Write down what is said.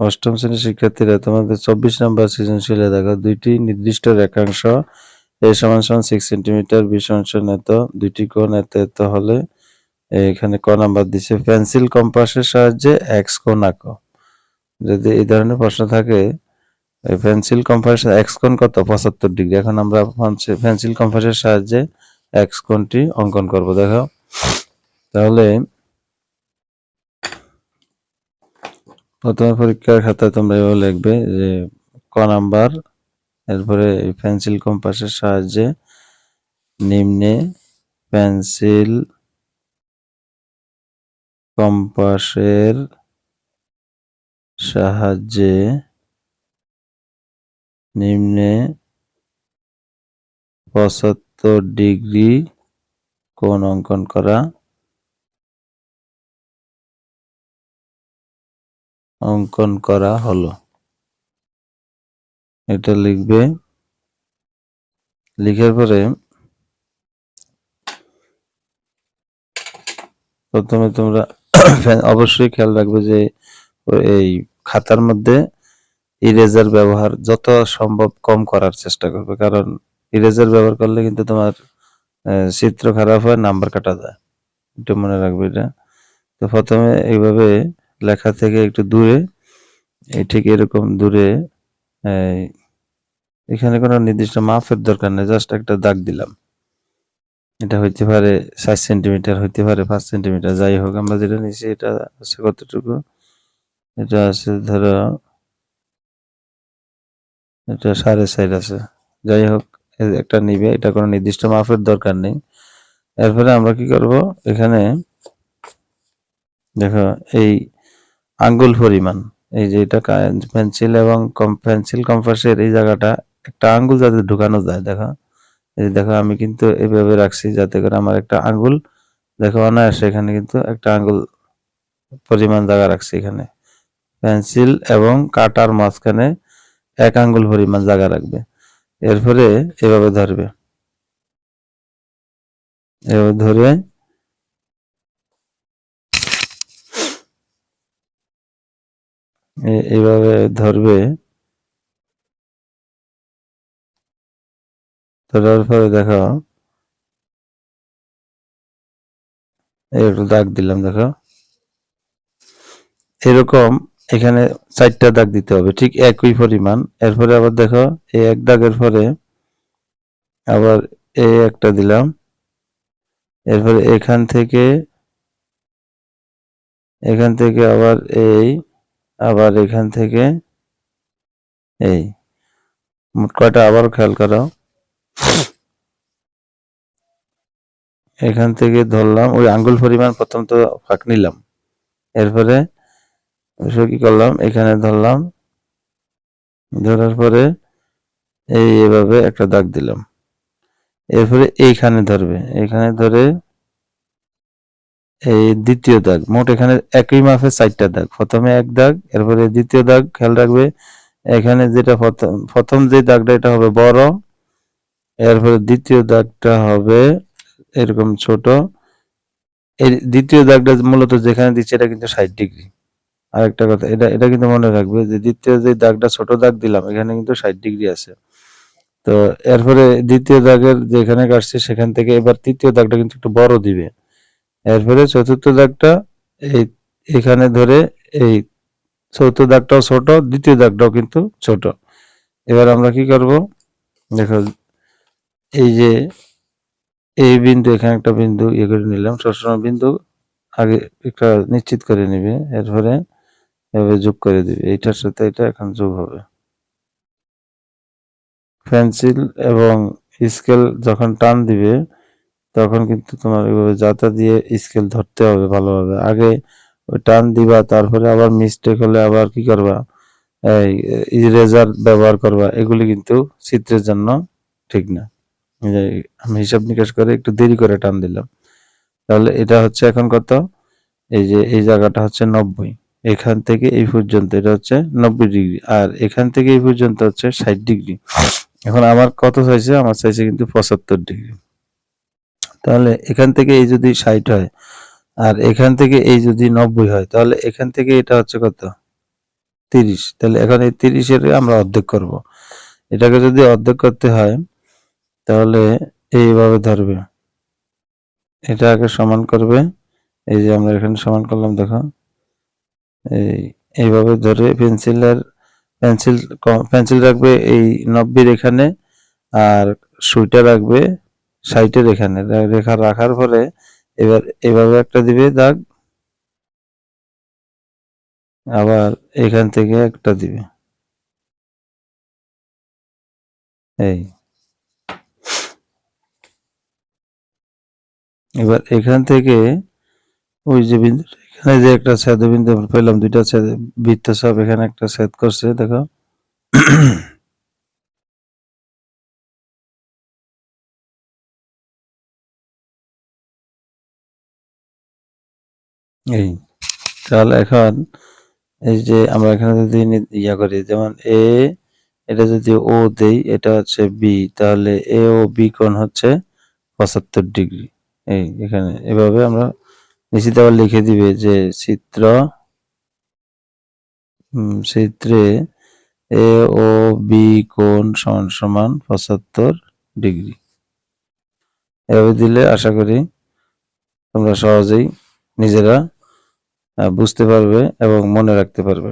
অষ্টম শ্রেণির শিক্ষার্থীরা তোমাদের চব্বিশ নম্বর সৃজনশীলে দেখো, দুইটি নির্দিষ্ট রেখাংশ, এ সমান সমান সিক্স সেন্টিমিটার বিশ অংশ এত, দুইটি কোণ এত এত হলে এখানে ক নাম্বার দিছে পেন্সিল কম্পাসের সাহায্যে এক্স কোণ আঁকো। যদি এই ধরনের প্রশ্ন থাকে পেন্সিল কম্পাস এক্স কোণ কত? পঁচাত্তর ডিগ্রি এখন আমরা পেন্সিল কম্পাসের সাহায্যে এক্স কোণটি অঙ্কন করব, দেখো। তাহলে প্রথমে পরীক্ষার খাতায় তোমরা এভাবে লিখবে যে ক নাম্বার, এরপরে পেন্সিল কম্পাসের সাহায্যে নিম্নে পেন্সিল কম্পাসের সাহায্যে নিম্নে পঁচাত্তর ডিগ্রি কোণ অঙ্কন করা। অঙ্কন করা হলো। এটা লিখবে, লিখার পরে প্রথমে তোমরা অবশ্যই খেয়াল রাখবে যে এই খাতার মধ্যে ইরেজার ব্যবহার যত সম্ভব কম করার চেষ্টা করবে। কারণ ইরেজার ব্যবহার করলে কিন্তু তোমার চিত্র খারাপ হয় নাম্বার কাটা যায়। একটু মনে রাখবে এটা। তো প্রথমে এইভাবে লেখা থেকে একটু দূরে, এই ঠিক এরকম দূরে এখানে কোনো নির্দিষ্ট মাপের দরকার নেই জাস্ট একটা দাগ দিলাম। এটা হইতে পারে সাত সেন্টিমিটার, হইতে পারে পাঁচ সেন্টিমিটার, যাই হোক, আমরা যেটা নিচ্ছি এটা আছে কতটুকু? এটা আছে ধরো, এটা সাড়ে সাইড আছে। যাই হোক একটা নিবে, এটা কোনো নির্দিষ্ট মাপের দরকার নেই। এরপরে আমরা কি করব? এখানে, দেখো, এই আঙ্গুল পরিমাণ। এই যে এটা পেন্সিল এবং পেন্সিল কম্পাসের এই জায়গাটা একটা আঙ্গুল যাতে ঢুকানো যায়, দেখো। এই দেখো, আমি কিন্তু এইভাবে রাখছি যাতে করে আমার একটা আঙ্গুল, দেখো, অনায়াসে এখানে কিন্তু একটা আঙ্গুল পরিমাণ জায়গা রাখছি এখানে। পেন্সিল এবং কাটার মাঝখানে এক আঙ্গুল পরিমাণ জায়গা রাখবে। এরপরে এভাবে ধরবে। এভাবে ধরে এইভাবে ধরবে। ধরার পরে দেখো একটু দাগ দিলাম, দেখো। এরকম এখানে চারটা দাগ দিতে হবে, ঠিক একই পরিমাণ। এরপরে আবার দেখো, এই এক দাগের পরে আবার এই একটা দিলাম। এরপরে এখান থেকে এখান থেকে আবার এই আবার এখান থেকে এই মোট কয়টা আবার খেয়াল করো। এখান থেকে ধরলাম, ওই আঙ্গুল পরিমাণ প্রথম তো ফাঁক নিলাম। এরপরে কি করলাম, এখানে ধরলাম, ধরার পরে এই এভাবে একটা দাগ দিলাম। এরপরে এইখানে ধরবে, এখানে ধরে এই দ্বিতীয় দাগ। মোট এখানে একই মাপে চারটা দাগ। প্রথমে এক দাগ, এরপরে দ্বিতীয় দাগ। খেয়াল রাখবে, এখানে যেটা প্রথম যে দাগটা, এটা হবে বড়। এরপরে দ্বিতীয় দাগটা হবে এরকম ছোট। এই দ্বিতীয় দাগটা মূলত যেখানে দিচ্ছে, এটা কিন্তু ষাট ডিগ্রি। আর একটা কথা, এটা এটা কিন্তু মনে রাখবে যে দ্বিতীয় যে দাগটা, ছোট দাগ দিলাম, এখানে কিন্তু ষাট ডিগ্রি আছে। তো এরপরে দ্বিতীয় দাগের যেখানে কাটছে, সেখান থেকে এবার তৃতীয় দাগটা কিন্তু একটু বড় দিবে। এরপরে চতুর্থ দাগটা, এই এখানে ধরে এই চতুর্থ দাগটাও ছোট, দ্বিতীয় দাগটাও কিন্তু ছোট। এবার আমরা কি করব? দেখো, এই যে এই বিন্দু, এখানে একটা বিন্দু ইয়ে করে নিলাম, সবসময় বিন্দু আগে একটা নিশ্চিত করে নিবে, এরপরে এভাবে যোগ করে দিবে। এইটার সাথে এটা এখন যোগ হবে। পেন্সিল এবং স্কেল যখন টান দিবে তখন কিন্তু তোমার এভাবে যাতা দিয়ে স্কেল ধরতে হবে ভালোভাবে। আগে ওই টান দিবা, তারপরে আবার মিস্টেক হলে আবার কি করবা? ইরেজার ব্যবহার করবা। এগুলি কিন্তু চিত্রের জন্য ঠিক না। আমি হিসাব নিকাশ করে একটু দেরি করে টান দিলাম। তাহলে এটা হচ্ছে এখন কত? এই যে, এই জায়গাটা হচ্ছে নব্বই। এখান থেকে এই পর্যন্ত এটা হচ্ছে নব্বই ডিগ্রি। আর এখান থেকে এই পর্যন্ত হচ্ছে ষাট ডিগ্রি। এখন আমার কত চাইছে? আমার চাইছে কিন্তু পঁচাত্তর ডিগ্রি। তাহলে এখান থেকে এই যদি ষাট হয়, আর এখান থেকে এই যদি নব্বই হয়, তাহলে এখান থেকে এটা হচ্ছে কত? তিরিশ। তাহলে এখন এই তিরিশের আমরা অর্ধেক করব। এটাকে যদি অর্ধেক করতে হয়, তাহলে এইভাবে ধরবে। এটা আগে সমান করবে। এই যে আমরা এখানে সমান করলাম, দেখো। এই, এইভাবে ধরে পেন্সিলের, পেন্সিল পেন্সিল রাখবে এই নব্বের এখানে, আর সুইটা রাখবে সাইটের এখানে রেখা রাখার পরে এবার এভাবে একটা দিবে, দাগ। আবার এখান থেকে একটা দিবে। এই। এবার এখান থেকে ওই যে বিন্দু, এখানে যে একটা ছেদ বিন্দু পেলাম, দুইটা ছেদ, বৃত্ত সব এখানে একটা ছেদ করছে, দেখো। এই, তাহলে এখন এই যে আমরা এখানে যদি ইয়া করি, যেমন এ এটা যদি ও দেই, এটা হচ্ছে বি তাহলে এ ও বি কোণ হচ্ছে পঁচাত্তর ডিগ্রি। এই, এখানে, এভাবে আমরা নিচেতে আবার লিখে দিবে যে চিত্র চিত্রে এ ও বি কোণ সমান সমান পঁচাত্তর ডিগ্রি। এভাবে দিলে আশা করি তোমরা সহজেই নিজেরা বুঝতে পারবে এবং মনে রাখতে পারবে।